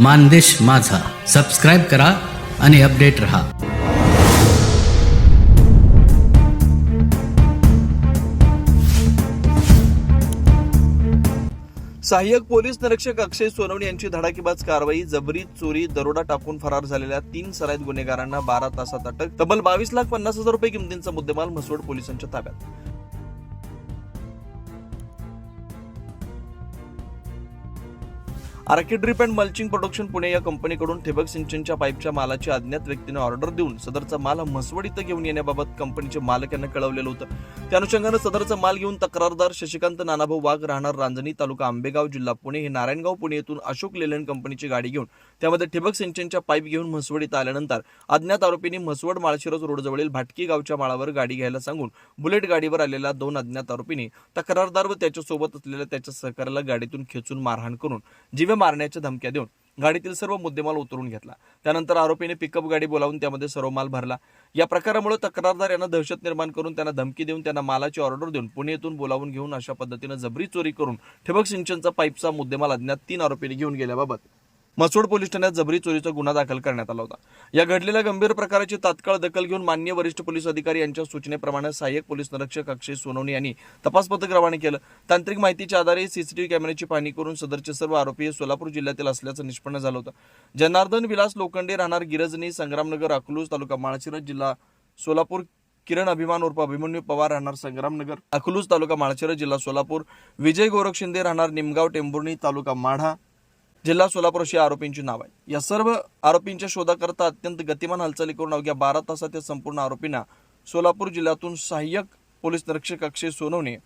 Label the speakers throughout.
Speaker 1: मानदेश माझा. सबस्क्राईब करा आणि अपडेट रहा.
Speaker 2: सहाय्यक पोलीस निरीक्षक अक्षय सोनवणे यांची धडाकेबाज कारवाई जबरी चोरी दरोडा टाकून फरार झालेल्या तीन सराईत गुन्हेगारांना बारा तासात अटक तब्बल बावीस लाख पन्नास हजार रुपये किमतींचा मुद्देमाल म्हसवड पोलिसांच्या ताब्यात. Orchid and mulching production Pune या कंपनीकडून ठिबक सिंचनच्या पाईपच्या मालाची अज्ञात व्यक्तीने ऑर्डर देऊन सदरचा माल म्हसवड इथं घेऊन येण्याबाबत कंपनीचे मालक यांना कळवलेलं होतं. त्या अनुषंगानं सदरचा माल घेऊन तक्रारदार शशिकांत नानाभाऊ वाघ राहणार रांजणी तालुका आंबेगाव जिल्हा पुणे हे नारायणगाव पुणे येथून अशोक लेलन कंपनीची गाडी घेऊन त्यामध्ये ठिबक सिंचनच्या पाईप घेऊन म्हसवड इथं आल्यानंतर अज्ञात आरोपींनी म्हसवड माळशिरस रोडजवळील भाटकी गावच्या माळावर गाडी घ्यायला सांगून बुलेट गाडीवर आलेल्या दोन अज्ञात आरोपींनी तक्रारदार व त्याच्यासोबत असलेल्या त्याच्या सहकार्याला गाडीतून खेचून मारहाण करून जीवे मारण्याच्या धमक्या देऊन गाडीतील सर्व मुद्देमाल उतरून घेतला. त्यानंतर आरोपीने पिकअप गाडी बोलावून त्यामध्ये सर्व माल भरला. या प्रकारामुळे तक्रारदार यांना दहशत निर्माण करून त्यांना धमकी देऊन त्यांना मालाची ऑर्डर देऊन पुणे येथून बोलावून घेऊन अशा पद्धतीनं जबरी चोरी करून ठिबक सिंचनचा पाईपचा मुद्देमाल अज्ञात तीन आरोपींनी घेऊन गेल्याबाबत मसोड पोलीस ठाण्यात जबरी चोरीचा गुन्हा दाखल करण्यात आला होता. या घडलेल्या गंभीर प्रकाराची तात्काळ दखल घेऊन मान्य वरिष्ठ पोलीस अधिकारी यांच्या सूचनेप्रमाणे सहाय्यक पोलीस निरीक्षक अक्षय सोनवणे यांनी तपास पथक रवाना केलं. तांत्रिक माहितीच्या आधारे सीसीटीव्ही कॅमेऱ्याची पाहणी करून सदरचे सर्व आरोपी हे सोलापूर जिल्ह्यातील असल्याचं निष्पन्न झालं होतं. जनार्दन विलास लोखंडे राहणार गिरजनी संग्रामनगर अकलूज तालुका माळशिरस जिल्हा सोलापूर. किरण अभिमान उर्फ अभिमन्यू पवार राहणार संग्रामनगर अकलूज तालुका माळशिरस जिल्हा सोलापूर. विजय गोरख शिंदे राहणार निमगाव टेंभुर्णी तालुका माढा. जिल्हा सोलापूर अशी आरोपींची नाव आहे. या सर्व आरोपींच्या शोधाकरता अत्यंत गतिमान हालचाली करून अवघ्या बारा तासात या संपूर्ण आरोपींना सोलापूर जिल्ह्यातून सहाय्यक पोलीस निरीक्षक अक्षय सोनवणे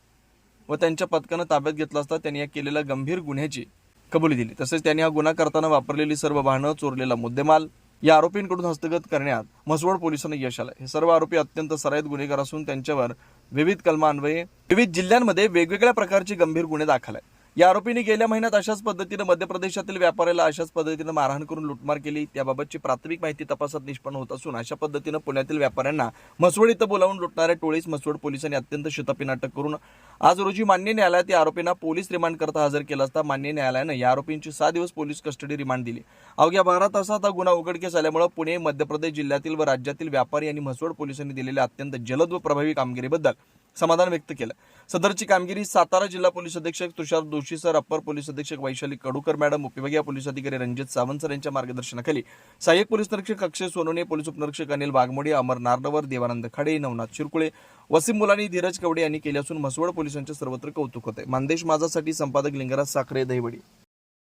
Speaker 2: व त्यांच्या पथकानं ताब्यात घेतला असता त्यांनी या केलेल्या गंभीर गुन्ह्याची कबुली दिली. तसेच त्यांनी हा गुन्हा करताना वापरलेली सर्व वाहनं चोरलेला मुद्देमाल या आरोपींकडून हस्तगत करण्यात म्हसवड पोलिसांना यश आलं. हे सर्व आरोपी अत्यंत सराईत गुन्हेगार असून त्यांच्यावर विविध कलमान्वये विविध जिल्ह्यांमध्ये वेगवेगळ्या प्रकारचे गंभीर गुन्हे दाखल आहेत. या आरोपींनी गेल्या महिन्यात अशाच पद्धतीनं मध्य प्रदेशातील व्यापाऱ्याला अशाच पद्धतीनं मारहाण करून लुटमार केली. त्याबाबतची प्राथमिक माहिती तपासात निष्पन्न होत असून अशा पद्धतीनं पुण्यातील व्यापाऱ्यांना मसवड इथं बोलावून लुटणाऱ्या टोळीस मसवड पोलिसांनी अत्यंत शितपीन अटक करून आज रोजी मान्य न्यायालयात या आरोपींना पोलीस रिमांड करता हजर केला असता मान्य न्यायालयानं या आरोपींची सहा दिवस पोलीस कस्टडी रिमांड दिली. अवघ्या बारा तासात हा गुन्हा उघडकीस आल्यामुळे पुणे मध्य प्रदेश जिल्ह्यातील व राज्यातील व्यापारी आणि म्हसवड पोलिसांनी दिलेल्या अत्यंत जलद व प्रभावी कामगिरीबद्दल समाधान व्यक्त केलं. सदरची कामगिरी सातारा जिल्हा पोलीस अधीक्षक तुषार दोषी सर अप्पर पोलीस अधीक्षक वैशाली कडूकर मॅडम उपविभागीय पोलीस अधिकारी रणजित सावंत सर यांच्या मार्गदर्शनाखाली सहाय्यक पोलीस निरीक्षक अक्षय सोनोने पोलीस उपनिरीक्षक अनिल वाघमोडी अमर नार्डवर देवानंद खाडे नवनाथ शिरकुळे वसीम मुलानी धीरज कवडे यांनी केले असून म्हसवड पोलिसांचे सर्वत्र कौतुक होते मानदेश माझासाठी संपादक लिंगराज साखरे दहिवडी.